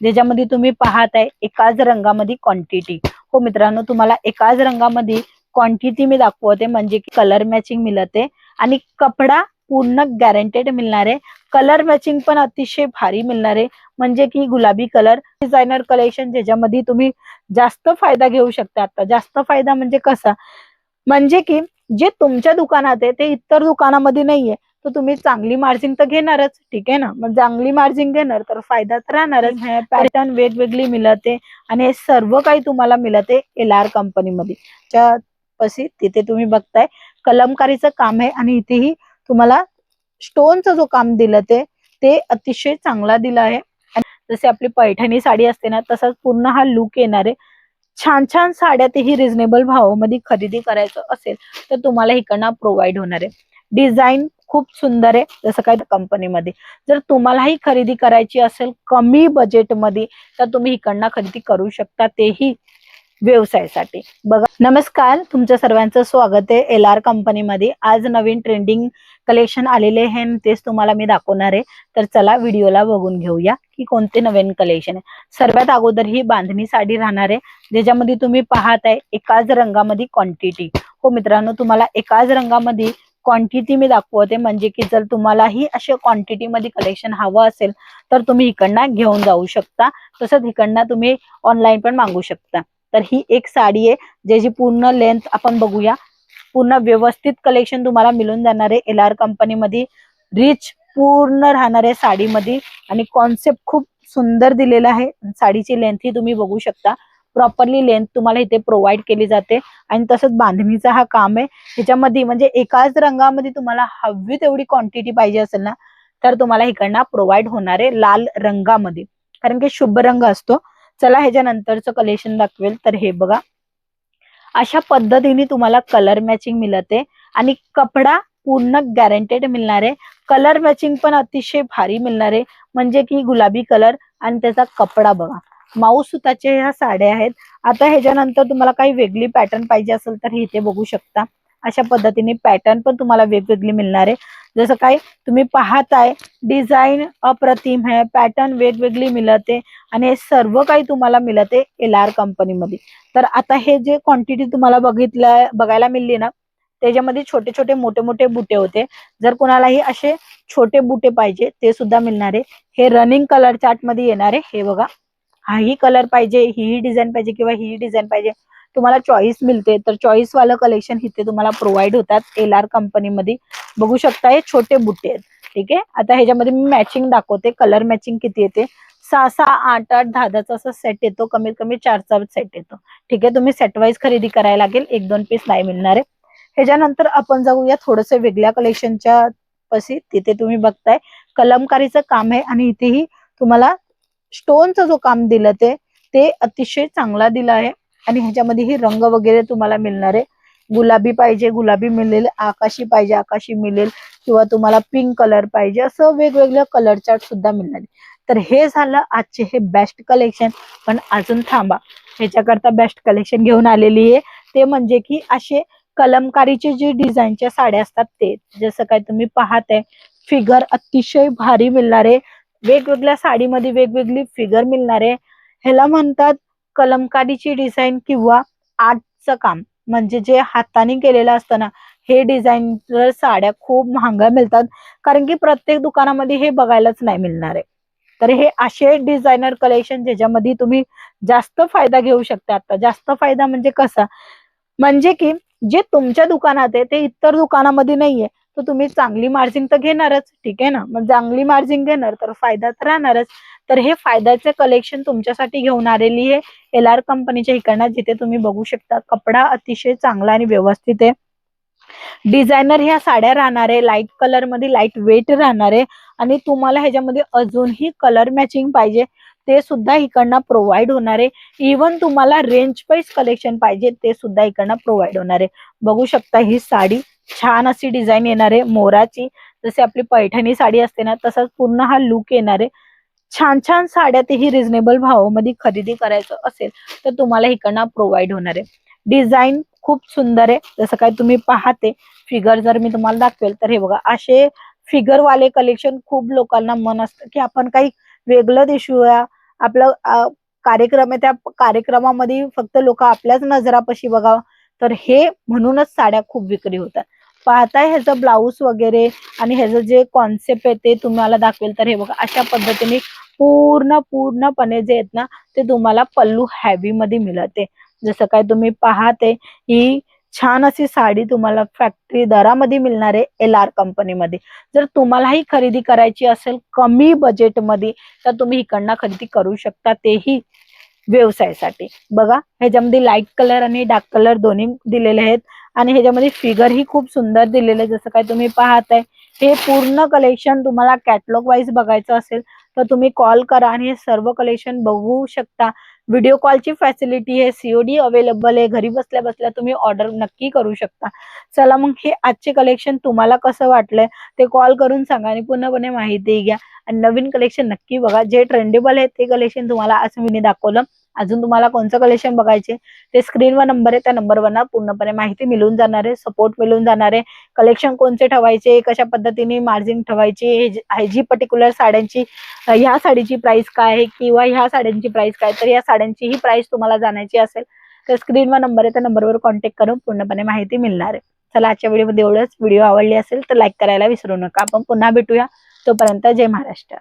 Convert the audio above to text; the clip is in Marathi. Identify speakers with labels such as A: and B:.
A: ज्याच्यामध्ये तुम्ही पाहताय एकाच रंगामध्ये क्वांटिटी हो मित्रांनो तुम्हाला एकाच रंगामध्ये क्वांटिटी मी दाखवते म्हणजे की कलर मॅचिंग मिळते आणि कपडा पूर्ण गॅरंटेड मिळणार आहे. कलर मॅचिंग पण अतिशय भारी मिळणार आहे. म्हणजे की गुलाबी कलर डिझायनर कलेक्शन ज्याच्यामध्ये तुम्ही जास्त फायदा घेऊ शकता. आता जास्त फायदा म्हणजे कसा? म्हणजे की जे तुमच्या दुकानात आहे ते इतर दुकानामध्ये नाहीये. तर तुम्ही चांगली मार्जिन तर घेणारच ठीक आहे ना? मग चांगली मार्जिन घेणार तर फायदा तर राहणारच. पॅटर्न वेगवेगळी मिळते आणि हे सर्व काही तुम्हाला मिळते एल आर कंपनीमध्ये पशी तिथे तुम्ही बघताय कलमकारीचं काम आहे आणि इथेही तुम्हाला स्टोनचं जो काम दिलं ते ते अतिशय चांगला दिला आहे. जसे आपली पैठणी साडी असते ना तसाच पूर्ण हा लुक येणार आहे. छान छान साड्या तेही रिझनेबल भावामध्ये खरेदी करायचं असेल तर तुम्हाला इकडनं प्रोव्हाइड होणार आहे. डिझाईन खूप सुंदर आहे जसं काय कंपनीमध्ये. जर तुम्हालाही खरेदी करायची असेल कमी बजेटमध्ये तर तुम्ही इकडनं खरेदी करू शकता तेही व्यवसायासाठी. बघा नमस्कार तुमच्या सर्वांचं स्वागत आहे एल आर कंपनीमध्ये. आज नवीन ट्रेंडिंग कलेक्शन आलेले आहे तेच तुम्हाला मी दाखवणार आहे. तर चला व्हिडिओला बघून घेऊया की कोणते नवीन कलेक्शन आहे. सर्वात अगोदर ही बांधणी साडी राहणार आहे ज्याच्यामध्ये तुम्ही पाहत आहे एकाच रंगामध्ये क्वांटिटी हो मित्रांनो तुम्हाला एकाच रंगामध्ये क्वांटिटी मी दाखवते. म्हणजे की जर तुम्हालाही अशा क्वांटिटीमध्ये कलेक्शन हवं असेल तर तुम्ही इकडनं घेऊन जाऊ शकता. तसंच इकडनं तुम्ही ऑनलाईन पण मागू शकता. तर ही एक साडी आहे ज्याची पूर्ण लेंथ आपण बघूया. पूर्ण व्यवस्थित कलेक्शन तुम्हाला मिळून जाणार आहे. एल आर कंपनीमध्ये रिच पूर्ण राहणार आहे साडीमध्ये. आणि कॉन्सेप्ट खूप सुंदर दिलेला आहे. साडीची लेंथ ही तुम्ही बघू शकता. प्रॉपरली लेंथ तुम्हाला इथे प्रोव्हाइड केली जाते. आणि तसंच बांधणीचा हा काम आहे. ह्याच्यामध्ये म्हणजे एकाच रंगामध्ये तुम्हाला हवी तेवढी क्वांटिटी पाहिजे असेल ना तर तुम्हाला इकडनं प्रोव्हाइड होणार आहे लाल रंगामध्ये. कारण की शुभ रंग असतो. चला ह्याच्या नंतरचं कलेक्शन दाखवेल. तर हे बघा. अशा पद्धतीने तुम्हाला कलर मॅचिंग मिळते आणि कपडा पूर्ण गॅरंटेड मिळणार आहे. कलर मॅचिंग पण अतिशय भारी मिळणार आहे. म्हणजे की गुलाबी कलर आणि त्याचा कपडा बघा. माऊस सुताचे ह्या साड्या आहेत. आता ह्याच्यानंतर तुम्हाला काही वेगळी पॅटर्न पाहिजे असेल तर इथे बघू शकता. अशा पद्धतीने पॅटर्न पण तुम्हाला वेगवेगळी मिळणार आहे. जसं काय तुम्ही पाहताय डिझाईन अप्रतिम आहे पॅटर्न वेगवेगळी मिळते आणि हे सर्व काही तुम्हाला मिळते एल आर कंपनीमध्ये तर आता हे जे क्वांटिटी तुम्हाला बघितलं बघायला मिळली ना त्याच्यामध्ये छोटे छोटे मोठे मोठे बुटे होते. जर कोणालाही असे छोटे बुटे पाहिजे ते सुद्धा मिळणारे हे रनिंग कलर चार्टमध्ये येणारे हे बघा. हाही कलर पाहिजे ही डिझाईन पाहिजे किंवा ही डिझाईन पाहिजे तुम्हाला चॉईस मिळते. तर चॉईस वालं कलेक्शन इथे तुम्हाला प्रोव्हाइड होतात एल आर कंपनीमध्ये बघू शकता हे छोटे बुट्टे आहेत. ठीक आहे? आता ह्याच्यामध्ये मी मॅचिंग दाखवते. कलर मॅचिंग किती येते? सहा सहा आठ आठ दहा दहाचा असा सेट येतो. कमीत कमी चारचा सेट येतो. ठीक आहे? तुम्ही सेट वाईज खरेदी करायला लागेल. एक दोन पीस नाही मिळणार आहे. ह्याच्यानंतर आपण जाऊया थोडस वेगळ्या कलेक्शनच्या पशी. तिथे तुम्ही बघताय. कलमकारीचं काम आहे आणि इथेही तुम्हाला स्टोनचं जो काम दिलं ते ते अतिशय चांगला दिला आहे. आणि ह्याच्यामध्ये ही रंग वगैरे तुम्हाला मिळणार आहे. गुलाबी पाहिजे गुलाबी मिळेल. आकाशी पाहिजे आकाशी मिळेल. किंवा तुम्हाला पिंक कलर पाहिजे. असं वेगवेगळ्या कलर चार्ट सुद्धा मिळणार तर हे झालं आजचे हे बेस्ट कलेक्शन पण अजून थांबा. ह्याच्याकरता बेस्ट कलेक्शन घेऊन आलेली आहे. ते म्हणजे की असे कलमकारीचे जे डिझाईनच्या साड्या असतात ते. जसं काय तुम्ही पाहताय फिगर अतिशय भारी मिळणार आहे. वेगवेगळ्या साडीमध्ये वेगवेगळी फिगर मिळणार. आहे ह्याला म्हणतात कलमकारीची डिझाईन किंवा आर्टचं काम. म्हणजे जे हाताने केलेलं असतं ना हे डिझाईनर साड्या खूप महागा मिळतात. कारण की प्रत्येक दुकानामध्ये हे बघायलाच नाही मिळणार. आहे तर हे असे डिझायनर कलेक्शन ज्याच्यामध्ये तुम्ही जास्त फायदा घेऊ शकता. आता जास्त फायदा म्हणजे कसा? म्हणजे की जे तुमच्या दुकानात आहे ते इतर दुकानामध्ये नाहीये. तर तुम्ही चांगली मार्जिन तर घेणारच ठीक आहे ना? मग चांगली मार्जिन घेणार तर फायदा तर राहणारच. तर हे फायद्याचे कलेक्शन तुमच्यासाठी घेऊन आलेली आहे. एल आर कंपनीच्या इकडनं जिथे तुम्ही बघू शकता कपडा अतिशय चांगला आणि व्यवस्थित आहे. डिझायनर ह्या साड्या राहणार आहे लाइट कलरमध्ये लाइट वेट राहणार आहे आणि तुम्हाला ह्याच्यामध्ये अजूनही कलर मॅचिंग पाहिजे. ते सुद्धा इकडनं प्रोव्हाइड होणार आहे. इवन तुम्हाला रेंज वाईज कलेक्शन पाहिजे ते सुद्धा इकडनं प्रोव्हाइड होणार आहे. बघू शकता ही साडी. छान अशी डिझाईन येणार आहे मोराची. जशी आपली पैठणी साडी असते ना तसाच पूर्ण हा लुक येणार. आहे छान छान साड्या तेही रिझनेबल भावामध्ये खरेदी करायचं असेल तर तुम्हाला इकडनं प्रोव्हाइड होणार आहे. डिझाईन खूप सुंदर आहे. जसं काय तुम्ही पाहते फिगर जर मी तुम्हाला दाखवेल तर हे बघा असे फिगरवाले कलेक्शन खूप लोकांना मन असतं की आपण काही वेगळं दिसूया आपलं कार्यक्रम आहे त्या कार्यक्रमामध्ये फक्त लोक आपल्याच नजरापाशी बघावं. तर हे म्हणूनच साड्या खूप विक्री होतात. पाहताय ह्याचं ब्लाऊज वगैरे आणि ह्याचं जे कॉन्सेप्ट आहे ते तुम्हाला दाखवेल. तर हे बघा अशा पद्धतीने पूर्ण पूर्णपणे जे आहेत ना ते तुम्हाला पल्लू हॅवी मध्ये मिळते. जसं काय तुम्ही पाहते ही छान अशी साडी तुम्हाला फॅक्टरी दरामध्ये मिळणार आहे एल आर कंपनीमध्ये जर तुम्हालाही खरेदी करायची असेल कमी बजेटमध्ये तर तुम्ही इकडनं खरेदी करू शकता तेही व्यवसायासाठी. बघा ह्याच्यामध्ये लाइट कलर आणि डार्क कलर दोन्ही दिलेले आहेत. आणि ह्याच्यामध्ये फिगर ही खूप सुंदर दिलेलं आहे जसं काय तुम्ही पाहताय. हे पूर्ण कलेक्शन तुम्हाला कॅटलॉग वाईज बघायचं असेल तर तुम्ही कॉल करा आणि हे सर्व कलेक्शन बघू शकता. व्हिडिओ कॉलची फॅसिलिटी आहे सीओडी अवेलेबल आहे. घरी बसल्या बसल्या तुम्ही ऑर्डर नक्की करू शकता. चला मग हे आजचे कलेक्शन तुम्हाला कसं वाटलंय ते कॉल करून सांगा आणि पूर्णपणे माहिती घ्या. आणि नवीन कलेक्शन नक्की बघा. जे ट्रेंडेबल आहे ते कलेक्शन तुम्हाला आज मी दाखवलं. अजून तुम्हाला कोणतं कलेक्शन बघायचे ते स्क्रीनवर नंबर आहे त्या नंबरवर ना पूर्णपणे माहिती मिळून जाणार आहे सपोर्ट मिळून जाणार आहे. कलेक्शन कोणते ठेवायचे कशा पद्धतीने मार्जिन ठेवायची हे जी- पर्टिक्युलर साड्यांची ह्या साडीची प्राइस काय आहे किंवा ह्या साड्यांची प्राइस काय तर या साड्यांची ही प्राइस तुम्हाला जाण्याची असेल तर स्क्रीनवर नंबर आहे त्या नंबरवर कॉन्टॅक्ट करून पूर्णपणे माहिती मिळणार आहे. चला आजच्या व्हिडिओमध्ये एवढंच. व्हिडिओ आवडली असेल तर लाईक करायला विसरू नका. आपण पुन्हा भेटूया. तोपर्यंत जय महाराष्ट्र.